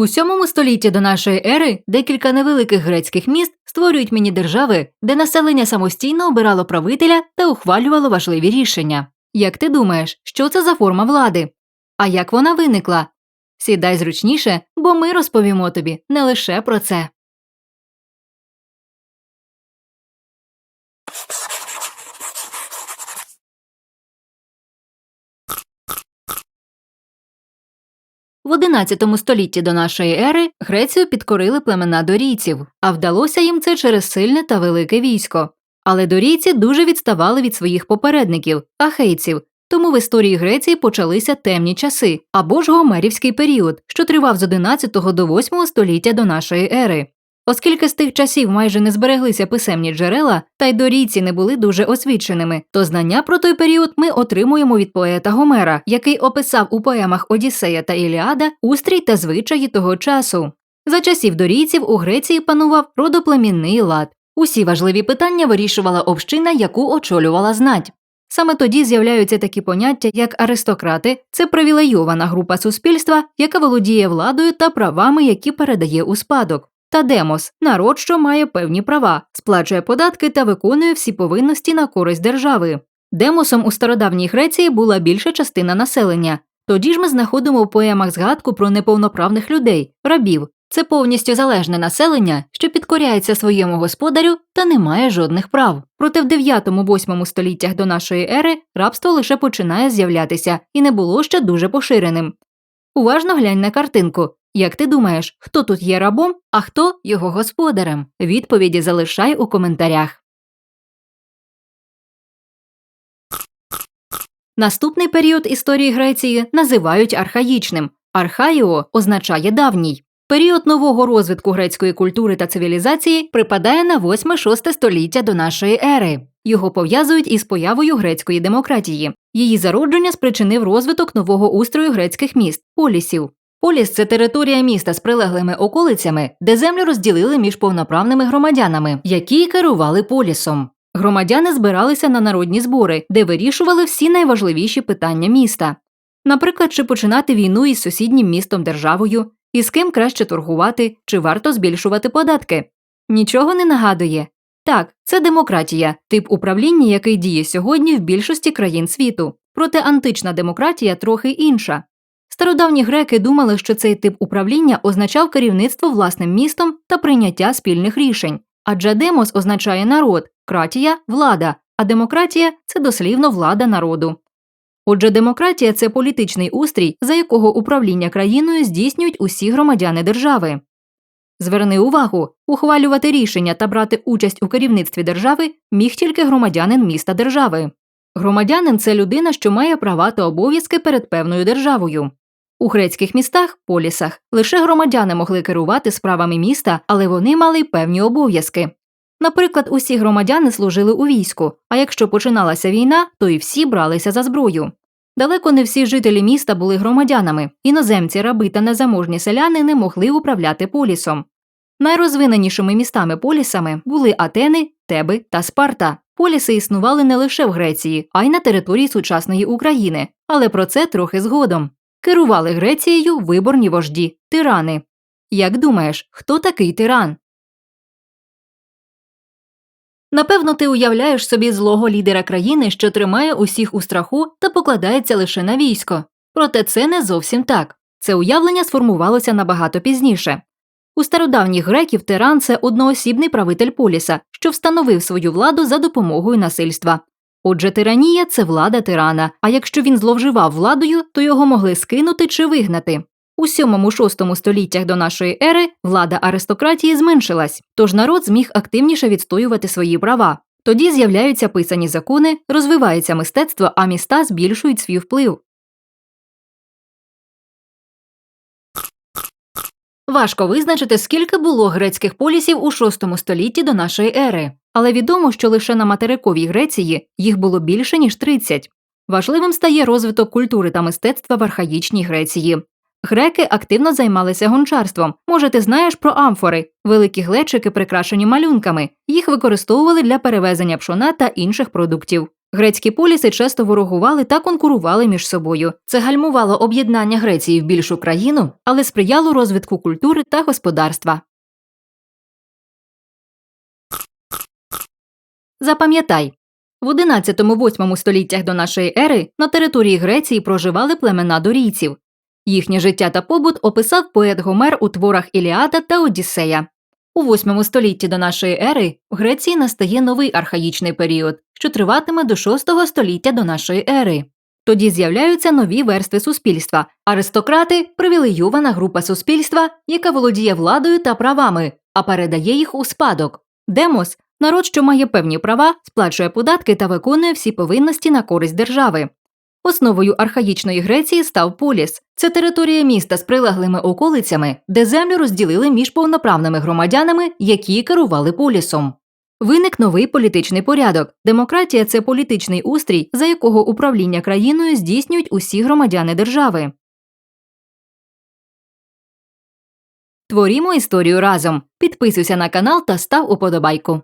У сьомому столітті до нашої ери декілька невеликих грецьких міст створюють міні-держави, де населення самостійно обирало правителя та ухвалювало важливі рішення. Як ти думаєш, що це за форма влади? А як вона виникла? Сідай зручніше, бо ми розповімо тобі не лише про це. В XI столітті до нашої ери Грецію підкорили племена дорійців, а вдалося їм це через сильне та велике військо. Але дорійці дуже відставали від своїх попередників, ахейців, тому в історії Греції почалися темні часи або ж гомерівський період, що тривав з 11 до 8 століття до нашої ери. Оскільки з тих часів майже не збереглися писемні джерела, та й дорійці не були дуже освіченими, то знання про той період ми отримуємо від поета Гомера, який описав у поемах Одіссея та Іліада устрій та звичаї того часу. За часів дорійців у Греції панував родоплемінний лад. Усі важливі питання вирішувала община, яку очолювала знать. Саме тоді з'являються такі поняття, як аристократи, це привілейована група суспільства, яка володіє владою та правами, які передає у спадок. Та демос народ, що має певні права, сплачує податки та виконує всі повинності на користь держави. Демосом у стародавній Греції була більша частина населення. Тоді ж ми знаходимо в поемах згадку про неповноправних людей, рабів. Це повністю залежне населення, що підкоряється своєму господарю та не має жодних прав. Проте в 9-8 століттях до нашої ери рабство лише починає з'являтися і не було ще дуже поширеним. Уважно глянь на картинку. Як ти думаєш, хто тут є рабом, а хто його господарем? Відповіді залишай у коментарях. Наступний період історії Греції називають архаїчним. Архаїо означає давній. Період нового розвитку грецької культури та цивілізації припадає на 8-6 століття до нашої ери. Його пов'язують із появою грецької демократії. Її зародження спричинив розвиток нового устрою грецьких міст полісів. Поліс це територія міста з прилеглими околицями, де землю розділили між повноправними громадянами, які керували полісом. Громадяни збиралися на народні збори, де вирішували всі найважливіші питання міста. Наприклад, чи починати війну із сусіднім містом державою, і з ким краще торгувати, чи варто збільшувати податки. Нічого не нагадує. Так, це демократія, тип управління, який діє сьогодні в більшості країн світу. Проте антична демократія трохи інша. Стародавні греки думали, що цей тип управління означав керівництво власним містом та прийняття спільних рішень. Адже демос означає народ, кратія влада, а демократія це дослівно влада народу. Отже, демократія це політичний устрій, за якого управління країною здійснюють усі громадяни держави. Зверни увагу, ухвалювати рішення та брати участь у керівництві держави міг тільки громадянин міста держави. Громадянин це людина, що має права та обов'язки перед певною державою. У грецьких містах, полісах, лише громадяни могли керувати справами міста, але вони мали певні обов'язки. Наприклад, усі громадяни служили у війську, а якщо починалася війна, то і всі бралися за зброю. Далеко не всі жителі міста були громадянами, іноземці, раби та незаможні селяни не могли управляти полісом. Найрозвиненішими містами полісами були Атени, Теби та Спарта. Поліси існували не лише в Греції, а й на території сучасної України, але про це трохи згодом. Керували Грецією виборні вожді тирани. Як думаєш, хто такий тиран? Напевно, ти уявляєш собі злого лідера країни, що тримає усіх у страху та покладається лише на військо. Проте це не зовсім так. Це уявлення сформувалося набагато пізніше. У стародавніх греків тиран це одноосібний правитель поліса, що встановив свою владу за допомогою насильства. Отже, тиранія це влада тирана, а якщо він зловживав владою, то його могли скинути чи вигнати. У 7-6 століттях до нашої ери влада аристократії зменшилась, тож народ зміг активніше відстоювати свої права. Тоді з'являються писані закони, розвивається мистецтво, а міста збільшують свій вплив. Важко визначити, скільки було грецьких полісів у 6 столітті до нашої ери, але відомо, що лише на материковій Греції їх було більше ніж 30. Важливим стає розвиток культури та мистецтва в архаїчній Греції. Греки активно займалися гончарством. Може, ти знаєш про амфори, великі глечики, прикрашені малюнками. Їх використовували для перевезення пшона та інших продуктів. Грецькі поліси часто ворогували та конкурували між собою. Це гальмувало об'єднання Греції в більшу країну, але сприяло розвитку культури та господарства. Запам'ятай, в 11-8 століттях до нашої ери на території Греції проживали племена дорійців. Їхнє життя та побут описав поет Гомер у творах Іліада та Одіссея. У 8 столітті до нашої ери в Греції настає новий архаїчний період, що триватиме до 6 століття до нашої ери. Тоді з'являються нові верстви суспільства. Аристократи привілейована група суспільства, яка володіє владою та правами, а передає їх у спадок. Демос народ, що має певні права, сплачує податки та виконує всі повинності на користь держави. Основою архаїчної Греції став поліс. Це територія міста з прилеглими околицями, де землю розділили між повноправними громадянами, які керували полісом. Виник новий політичний порядок. Демократія це політичний устрій, за якого управління країною здійснюють усі громадяни держави. Творімо історію разом. Підписуйся на канал та став уподобайку.